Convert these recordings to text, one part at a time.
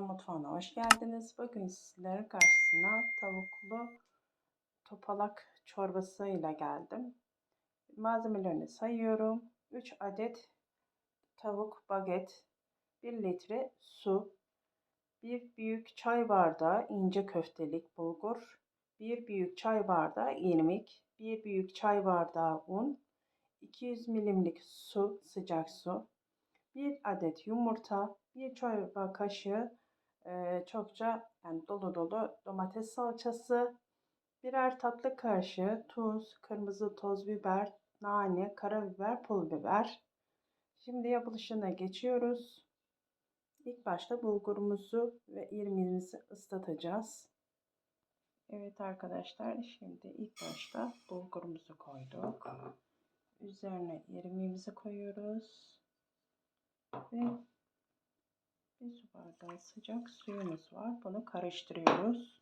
mutfağına hoş geldiniz. Bugün sizlerin karşısına tavuklu topalak çorbasıyla geldim. Malzemelerini sayıyorum. 3 adet tavuk baget, 1 litre su, 1 büyük çay bardağı ince köftelik bulgur, 1 büyük çay bardağı irmik, 1 büyük çay bardağı un, 200 milimlik su, sıcak su, 1 adet yumurta, 1 çorba kaşığı e, çokça yani dolu dolu domates salçası, birer tatlı kaşığı tuz, kırmızı toz biber, nane, karabiber, pul biber. Şimdi yapılışına geçiyoruz. İlk başta bulgurumuzu ve irmiğimizi ıslatacağız. Evet arkadaşlar şimdi ilk başta bulgurumuzu koyduk. Üzerine irmiğimizi koyuyoruz. Ve bir su bardağı sıcak suyumuz var. Bunu karıştırıyoruz.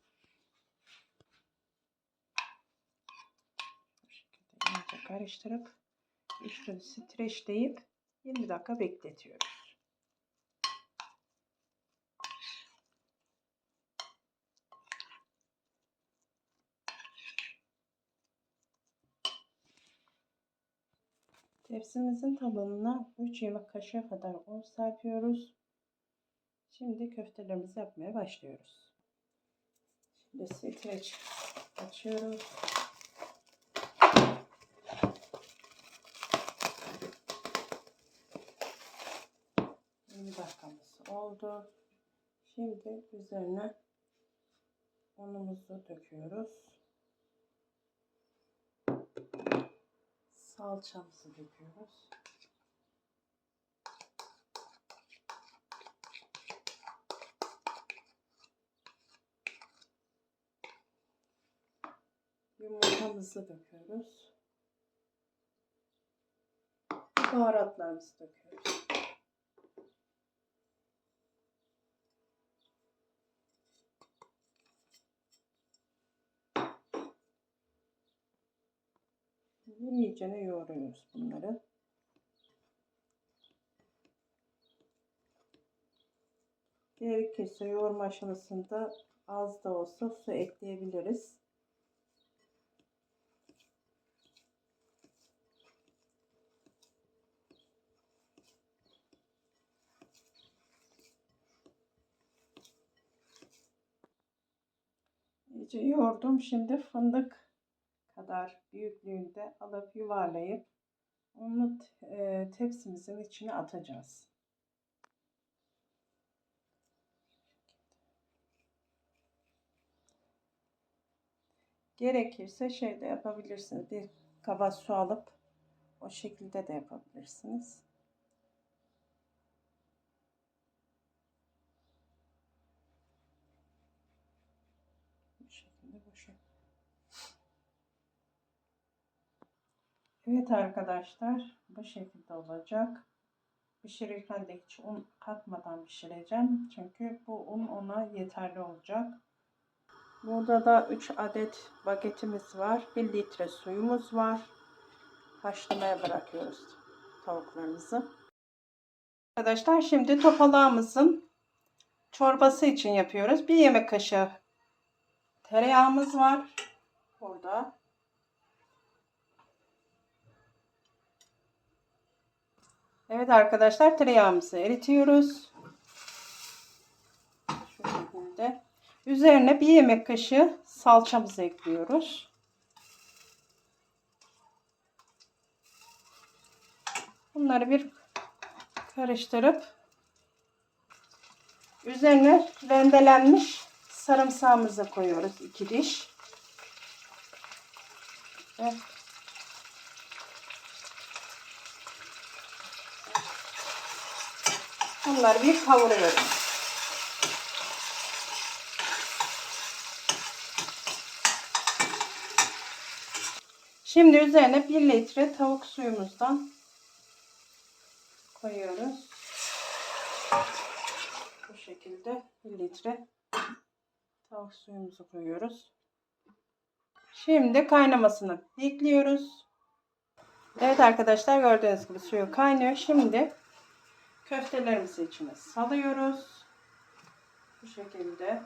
Bu şekilde iyice karıştırıp üstünü streçleyip 20 dakika bekletiyoruz. Tepsimizin tabanına 3 yemek kaşığı kadar un serpiyoruz. Şimdi köftelerimizi yapmaya başlıyoruz. Şimdi streç açıyoruz. Dakikamız oldu. Şimdi üzerine unumuzu döküyoruz. Salçamızı döküyoruz. Yumurtamızı döküyoruz. Baharatlarımızı döküyoruz. İyicene yoğuruyoruz bunları. Gerekirse yoğurma aşamasında az da olsa su ekleyebiliriz. İyice yoğurdum. Şimdi fındık kadar büyüklüğünde alıp yuvarlayıp onu e, tepsimizin içine atacağız. Gerekirse şey de yapabilirsiniz. Bir kaba su alıp o şekilde de yapabilirsiniz. Bu şekilde bu Evet arkadaşlar bu şekilde olacak. Pişirirken de hiç un katmadan pişireceğim. Çünkü bu un ona yeterli olacak. Burada da 3 adet bagetimiz var. 1 litre suyumuz var. Haşlamaya bırakıyoruz tavuklarımızı. Arkadaşlar şimdi topalağımızın çorbası için yapıyoruz. 1 yemek kaşığı tereyağımız var. Burada. Evet arkadaşlar tereyağımızı eritiyoruz. Şu şekilde. Üzerine bir yemek kaşığı salçamızı ekliyoruz. Bunları bir karıştırıp üzerine rendelenmiş sarımsağımızı koyuyoruz. iki diş. Ve bunları bir kavuruyoruz. Şimdi üzerine 1 litre tavuk suyumuzdan koyuyoruz. Bu şekilde 1 litre tavuk suyumuzu koyuyoruz. Şimdi kaynamasını bekliyoruz. Evet arkadaşlar gördüğünüz gibi suyu kaynıyor. Şimdi köftelerimizi içine salıyoruz. Bu şekilde.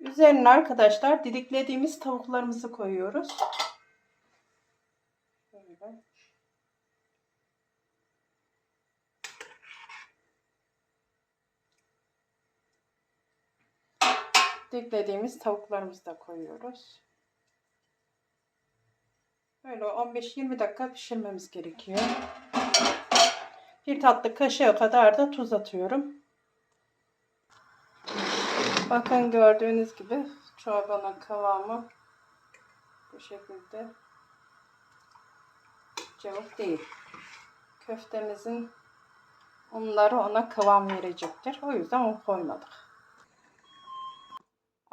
Üzerine arkadaşlar didiklediğimiz tavuklarımızı koyuyoruz. Böyle. Didiklediğimiz tavuklarımızı da koyuyoruz. Böyle 15-20 dakika pişirmemiz gerekiyor. Bir tatlı kaşığı kadar da tuz atıyorum. Bakın gördüğünüz gibi çorbanın kıvamı bu şekilde cevap değil. Köftemizin unları ona kıvam verecektir. O yüzden un koymadık.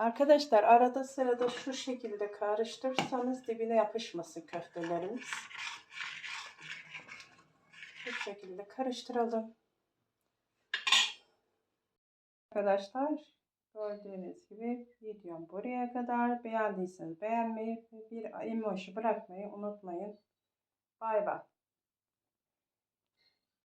Arkadaşlar arada sırada şu şekilde karıştırırsanız dibine yapışmasın köftelerimiz. Bu şekilde karıştıralım. Arkadaşlar gördüğünüz gibi videom buraya kadar. Beğendiyseniz beğenmeyi ve bir emoji bırakmayı unutmayın. Bay bay.